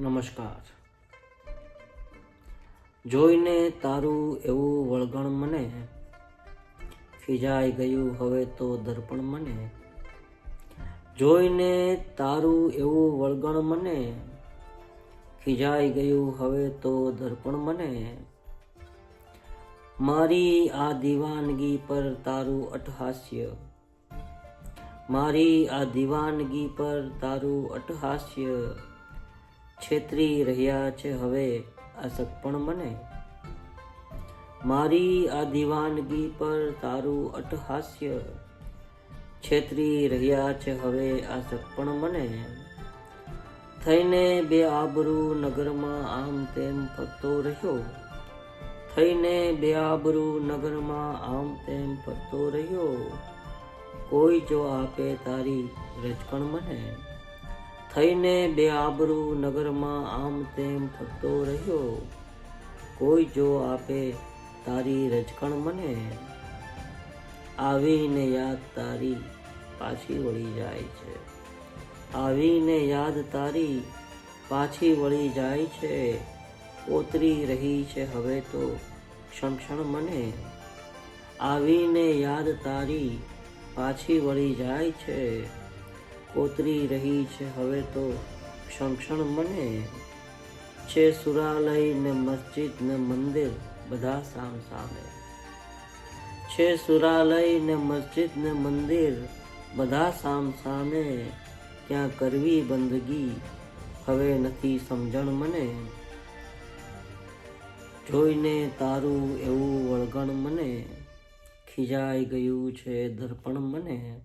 નમસ્કાર. જોઈને તારું એવું વળગણ મને ખીજાઈ ગયું હવે તો દર્પણ મને. જોઈને તારું એવું વળગણ મને ખીજાઈ ગયું હવે તો દર્પણ મને. મારી આ દીવાનગી પર તારું અટહાસ્ય, મારી આ દીવાનગી પર તારું અટહાસ્ય છેતરી રહ્યા છે. હવે આશક પણ મને? મારી આ દીવાનગી પર તારું અટહાસ્ય છેતરી રહ્યા છે. હવે આ પણ મને? થઈને બે આબરૂ નગરમાં આમ તેમ ફરતો રહ્યો. થઈને બે આબરૂ નગરમાં આમ તેમ ફરતો રહ્યો. કોઈ જો આપે તારી રજકણ મને? થઈને બે આબરૂ નગરમાં આમ તેમ ફરતો રહ્યો. કોઈ જો આપે તારી રજકણ મને, આવીને યાદ તારી પાછી વળી જાય છે. આવીને યાદ તારી પાછી વળી જાય છે. ઓતરી રહી છે હવે તો ક્ષણ ક્ષણ મને. આવીને યાદ તારી પાછી વળી જાય છે. કોતરી રહી છે. હવે તો ક્ષણ ક્ષણ મને છે સુરાલય ને મસ્જિદ ને મંદિર બધા સામ સામે. છે સુરાલય ને મસ્જિદ ને મંદિર બધા સામ સામે. ત્યાં કરવી બંદગી હવે નથી સમજણ મને. જોઈને તારું એવું વળગણ મને ખીજાઈ ગયું છે દર્પણ મને.